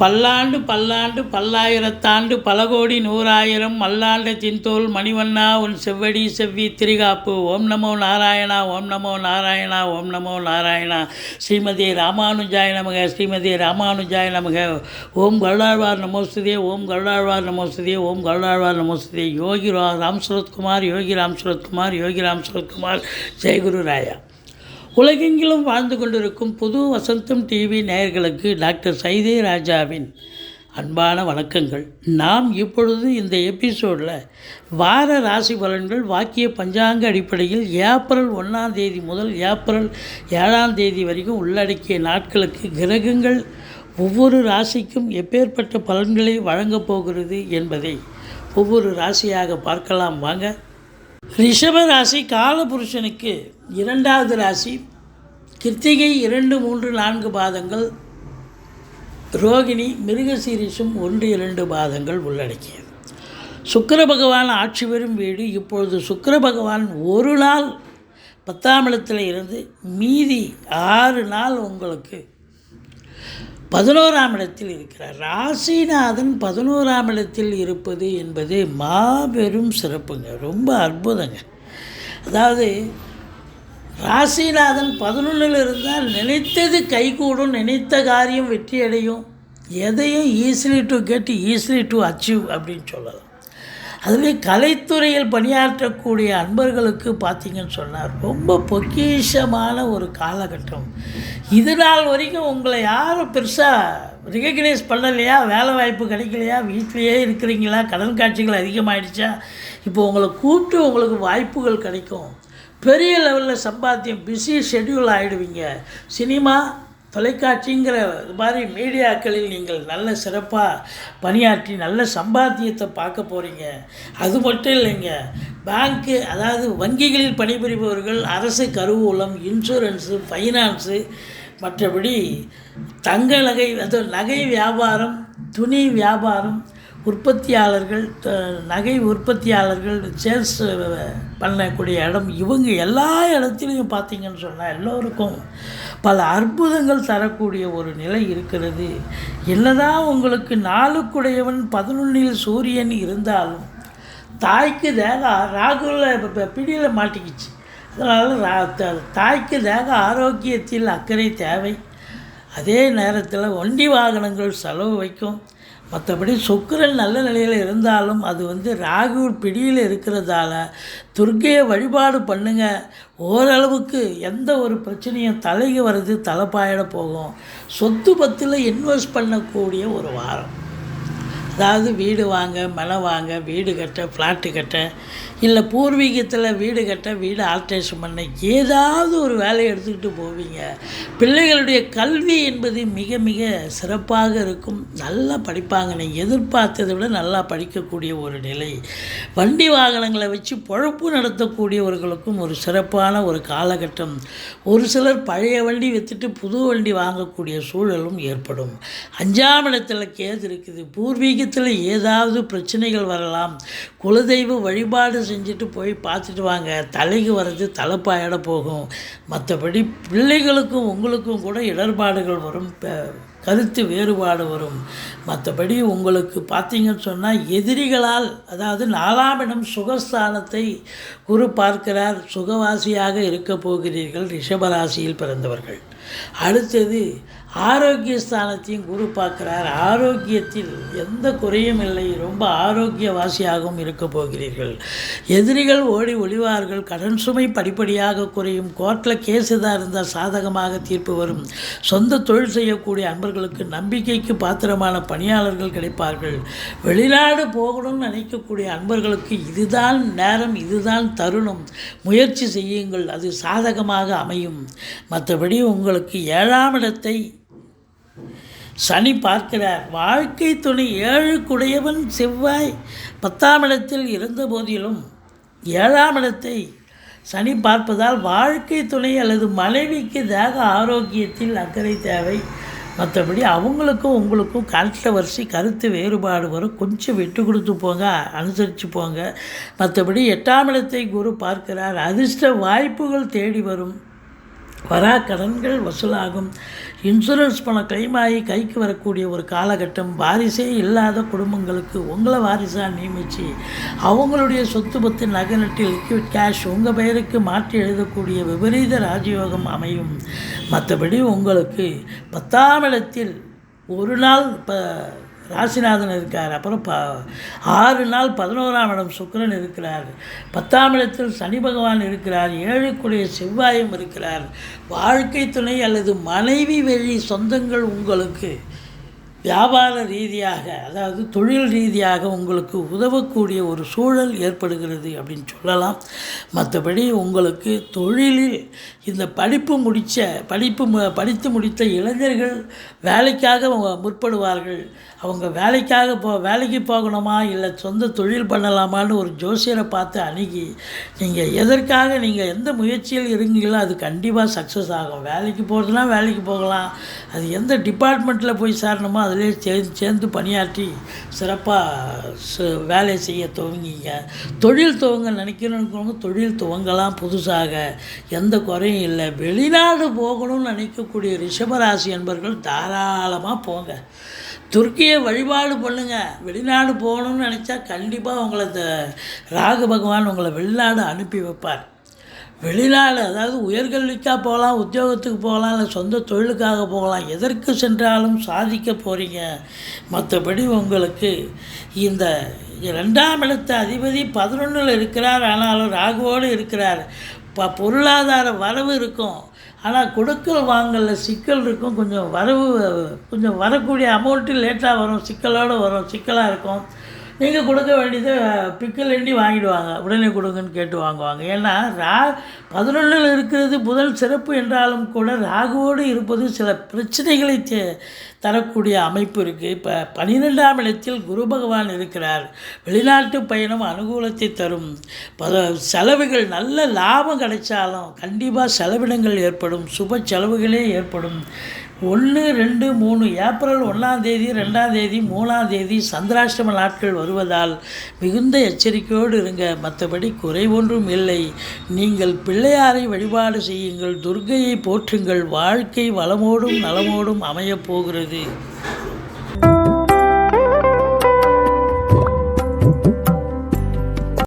பல்லாண்டு பல்லாண்டு பல்லாயிரத்தாண்டு பல கோடி நூறாயிரம் மல்லாண்ட சிந்தோல் மணிவண்ணா உன் செவ்வடி செவ்வி திரிகாப்பு. ஓம் நமோ நாராயணா ஓம் நமோ நாராயணா ஓம் நமோ நாராயணா. ஸ்ரீமதி ராமானுஜாய நமக ஸ்ரீமதி ராமானுஜாய நமக. ஓம் கருடாழ்வார் நமோஸ்துதே ஓம் கருடாழ்வார் நமோஸ்துதே ஓம் கருடாழ்வார் நமோஸ்துதே. யோகி ரா ராம் சுரத்குமார் யோகி ராம் சுரத்குமார் யோகி ராம் சுரத்குமார். ஜெயகுரு ராயா. உலகெங்கிலும் வாழ்ந்து கொண்டிருக்கும் புது வசந்தம் டிவி நேயர்களுக்கு டாக்டர் சைதே ராஜாவின் அன்பான வணக்கங்கள். நாம் இப்பொழுது இந்த எபிசோடில் வார ராசி பலன்கள் வாக்கிய பஞ்சாங்க அடிப்படையில் ஏப்ரல் ஒன்றாம் தேதி முதல் ஏப்ரல் ஏழாம் தேதி வரைக்கும் உள்ளடக்கிய நாட்களுக்கு கிரகங்கள் ஒவ்வொரு ராசிக்கும் எப்பேற்பட்ட பலன்களை வழங்கப் போகிறது என்பதை ஒவ்வொரு ராசியாக பார்க்கலாம். வாங்க. ரிஷப ராசி காலபுருஷனுக்கு இரண்டாவது ராசி கிருத்திகை இரண்டு மூன்று நான்கு பாதங்கள் ரோகிணி மிருகசீரிஷும் ஒன்று இரண்டு பாதங்கள் உள்ளடக்கியது. சுக்கர பகவான் ஆட்சி பெறும் வீடு இப்பொழுது சுக்கர பகவான் ஒரு நாள் பத்தாம் இடத்தில் இருந்து மீதி ஆறு நாள் உங்களுக்கு பதினோராம் இடத்தில் இருக்கிறார். ராசிநாதன் பதினோராம் இடத்தில் இருப்பது என்பது மாபெரும் சிறப்புங்க. ரொம்ப அற்புதங்க. அதாவது ராசிநாதன் பதினொன்றில் இருந்தால் நினைத்தது கைகூடும் நினைத்த காரியம் வெற்றி அடையும் எதையும் easily to get easily to achieve அப்படின்னு சொல்லலாம். அதுவே கலைத்துறையில் பணியாற்றக்கூடிய அன்பர்களுக்கு பார்த்தீங்கன்னு சொன்னால் ரொம்ப பொக்கிஷமான ஒரு காலகட்டம். இது நாள் வரைக்கும் உங்களை யாரும் பெருசாக ரிகக்னைஸ் பண்ணலையா? வேலை வாய்ப்பு கிடைக்கலையா? வீட்டிலையே இருக்கிறீங்களா? கடன் காட்சிகள் அதிகமாகிடுச்சா இப்போ உங்களை கூப்பிட்டு உங்களுக்கு வாய்ப்புகள் கிடைக்கும். பெரிய லெவலில் சம்பாத்தியம் பிஸி ஷெட்யூல் ஆகிடுவீங்க சினிமா தொலைக்காட்சிங்கிற இது மாதிரி மீடியாக்களில் நீங்கள் நல்ல சிறப்பாக பணியாற்றி நல்ல சம்பாத்தியத்தை பார்க்க போகிறீங்க அது மட்டும் இல்லைங்க. பேங்க்கு அதாவது வங்கிகளில் பணிபுரிபவர்கள் அரசு கருவூலம் இன்சூரன்ஸு ஃபைனான்ஸு மற்றபடி தங்க நகை அது நகை வியாபாரம் துணி வியாபாரம் உற்பத்தியாளர்கள் நகை உற்பத்தியாளர்கள் சேல்ஸ் பண்ணக்கூடிய இடம் இவங்க எல்லா இடத்துலையும் பார்த்தீங்கன்னு சொன்னால் எல்லோருக்கும் பல அற்புதங்கள் தரக்கூடிய ஒரு நிலை இருக்கிறது. என்னதான் உங்களுக்கு நாளுக்குடையவன் பதினொன்றில் சூரியன் இருந்தாலும் தாய்க்கு தேக ராகுல பிடியில் மாட்டிக்கிச்சு. அதனால் ரா தாய்க்கு தேக ஆரோக்கியத்தில் அக்கறை தேவை. அதே நேரத்தில் வண்டி வாகனங்கள் செலவு வைக்கும். மற்றபடி சுக்கரன் நல்ல நிலையில் இருந்தாலும் அது வந்து ராகு பிடியில் இருக்கிறதால துர்க்கையை வழிபாடு பண்ணுங்க. ஓரளவுக்கு எந்த ஒரு பிரச்சனையும் தலைக்கு வர்றது தலைப்பாயிட போகும். சொத்து பத்தில் இன்வெஸ்ட் பண்ணக்கூடிய ஒரு வாரம். அதாவது வீடு வாங்க மலை வாங்க வீடு கட்ட ஃப்ளாட்டு கட்ட இல்லை பூர்வீகத்தில் வீடு கட்ட வீடு ஆல்ட்ரேஷன் பண்ண ஏதாவது ஒரு வேலையை எடுத்துக்கிட்டு போவீங்க. பிள்ளைகளுடைய கல்வி என்பது மிக மிக சிறப்பாக இருக்கும். நல்லா படிப்பாங்க. நீங்கள் எதிர்பார்த்ததை விட நல்லா படிக்கக்கூடிய ஒரு நிலை. வண்டி வாகனங்களை வச்சு பொழப்பு நடத்தக்கூடியவர்களுக்கும் ஒரு சிறப்பான ஒரு காலகட்டம். ஒரு சிலர் பழைய வண்டி விற்றுட்டு புது வண்டி வாங்கக்கூடிய சூழலும் ஏற்படும். அஞ்சாம் இடத்துல கேது இருக்குது. பூர்வீகத்தில் ஏதாவது பிரச்சனைகள் வரலாம் குலதெய்வ வழிபாடு செஞ்சுட்டு போய் பார்த்துட்டு வாங்க. தலைக்கு வர்றது தலைப்பாயிட போகும். மற்றபடி பிள்ளைகளுக்கும் உங்களுக்கும் கூட இடர்பாடுகள் வரும் கருத்து வேறுபாடு வரும். மற்றபடி உங்களுக்கு பார்த்தீங்கன்னு சொன்னால் எதிரிகளால் அதாவது நாலாம் இடம் சுகஸ்தானத்தை குரு பார்க்கிறார் சுகவாசியாக இருக்க போகிறீர்கள் ரிஷபராசியில் பிறந்தவர்கள். அடுத்தது ஆரோக்கிய ஸ்தானத்தையும் குரு பார்க்கிறார். ஆரோக்கியத்தில் எந்த குறையும் இல்லை. ரொம்ப ஆரோக்கியவாசியாகவும் இருக்க போகிறீர்கள். எதிரிகள் ஓடி ஒளிவார்கள். கடன் சுமை படிப்படியாக குறையும். கோர்ட்டில் கேஸ் எதாக இருந்தால் சாதகமாக தீர்ப்பு வரும். சொந்த தொழில் செய்யக்கூடிய அன்பர்களுக்கு நம்பிக்கைக்கு பாத்திரமான பணியாளர்கள் கிடைப்பார்கள். வெளிநாடு போகணும்னு நினைக்கக்கூடிய அன்பர்களுக்கு இதுதான் நேரம் இதுதான் தருணம். முயற்சி செய்யுங்கள். அது சாதகமாக அமையும். மற்றபடி உங்களுக்கு ஏழாம் இடத்தை சனி பார்க்கிறார். வாழ்க்கை துணை ஏழுக்குடையவன் செவ்வாய். பத்தாம் இடத்தில் இருந்த போதிலும் ஏழாம் இடத்தை சனி பார்ப்பதால் வாழ்க்கை துணை அல்லது மனைவிக்கு தேக ஆரோக்கியத்தில் அக்கறை தேவை. மற்றபடி அவங்களுக்கும் உங்களுக்கும் கான்ட்ரவர்சி கருத்து வேறுபாடு வரும். கொஞ்சம் விட்டு கொடுத்து போங்க அனுசரித்து போங்க. மற்றபடி எட்டாம் இடத்தை குரு பார்க்கிறார். அதிர்ஷ்ட வாய்ப்புகள் தேடி வரும். வரா கடன்கள் வசூலாகும். இன்சூரன்ஸ் பணம் கிளைமாகி ஆகி கைக்கு வரக்கூடிய ஒரு காலகட்டம் வாரிசே இல்லாத குடும்பங்களுக்கு உங்களை வாரிசாக நியமித்து அவங்களுடைய சொத்து பத்து நகை நட்டு லிக்விட் கேஷ் உங்கள் பெயருக்கு மாற்றி எழுதக்கூடிய விபரீத ராஜயோகம் அமையும். மற்றபடி உங்களுக்கு பத்தாம் இடத்தில் ஒரு நாள் இப்போ ராசிநாதன் இருக்கார். அப்புறம் ப ஆறு நாள் பதினோராம் இடம் சுக்கிரன் இருக்கிறார். பத்தாம் இடத்தில் சனி பகவான் இருக்கிறார். ஏழுக்குடைய செவ்வாயும் இருக்கிறார். வாழ்க்கை துணை அல்லது மனைவி வழி சொந்தங்கள் உங்களுக்கு. வியாபார ரீதியாக அதாவது தொழில் ரீதியாக உங்களுக்கு உதவக்கூடிய ஒரு சூழல் ஏற்படுகிறது அப்படின்னு சொல்லலாம். மற்றபடி உங்களுக்கு தொழிலில் இந்த படிப்பு முடித்த படிப்பு மு- படித்து முடித்த இளைஞர்கள் வேலைக்காக அவங்க முற்படுவார்கள். அவங்க வேலைக்காக போ வேலைக்கு போகணுமா இல்லை சொந்த தொழில் பண்ணலாமான்னு ஒரு ஜோசியரை பார்த்து அணுகி நீங்கள் எதற்காக நீங்கள் எந்த முயற்சியில் இருங்கீங்களோ அது கண்டிப்பாக சக்ஸஸ் ஆகும். வேலைக்கு போகிறதுனா வேலைக்கு போகலாம். அது எந்த டிபார்ட்மெண்ட்டில் போய் சேரணுமோ அதிலே சேர்ந்து சேர்ந்து பணியாற்றி சிறப்பாக ச- வேலை செய்ய துவங்கிங்க. தொழில் துவங்க நினைக்கிறவங்க தொழில் துவங்கலாம் புதுசாக. எந்த குறையும் இல்லை. வெளிநாடு போகணும்னு நினைக்கக்கூடிய ரிஷபராசி என்பர்கள் தாராளமாக போங்க. துர்க்கியை வழிபாடு பண்ணுங்கள் வெளிநாடு போகணும்னு நினச்சா கண்டிப்பாக உங்களை ராகு பகவான் உங்களை வெளிநாடு அனுப்பி வைப்பார். வெளிநாடு அதாவது உயர்கல்விக்காக போகலாம் உத்தியோகத்துக்கு போகலாம் இல்லை சொந்த தொழிலுக்காக போகலாம் எதற்கு சென்றாலும் சாதிக்க போகிறீங்க மற்றபடி உங்களுக்கு இந்த ரெண்டாம் இடத்த அதிபதி பதினொன்றில் இருக்கிறார் ஆனாலும் ராகுவோடு இருக்கிறார். ப பொருளாதார வரவு இருக்கும். ஆனால் கொடுக்கல் வாங்கலில் சிக்கல் இருக்கும். கொஞ்சம் வரவு கொஞ்சம் வரக்கூடிய அமௌண்ட்டு லேட்டாக வரும் சிக்கலோடு வரும் சிக்கலாக இருக்கும். நீங்கள் கொடுக்க வேண்டியதை பிக்கல் எண்ணி வாங்கிடுவாங்க? உடனே கொடுங்கன்னு கேட்டு வாங்குவாங்க. ஏன்னா ரா பதினொன்றில் இருக்கிறது புதன் சிறப்பு என்றாலும் கூட ராகுவோடு இருப்பது சில பிரச்சனைகளை தே- தரக்கூடிய அமைப்பு இருக்குது இப்போ பன்னிரெண்டாம் இடத்தில் குரு பகவான் இருக்கிறார். வெளிநாட்டு பயணம் அனுகூலத்தை தரும். பல செலவுகள் நல்ல லாபம் கிடைச்சாலும் கண்டிப்பாக செலவினங்கள் ஏற்படும். சுப செலவுகளே ஏற்படும். ஒன்று ரெண்டு மூணு ஏப்ரல் ஒன்றாம் தேதி ரெண்டாம் தேதி மூணாம் தேதி சந்திராஷ்டம நாட்கள் வருவதால் மிகுந்த எச்சரிக்கையோடு இருங்க. மற்றபடி குறை ஒன்றும் இல்லை. நீங்கள் பிள்ளையாரை வழிபாடு செய்யுங்கள். துர்கையை போற்றுங்கள். வாழ்க்கை வளமோடும் நலமோடும் அமையப் போகிறது.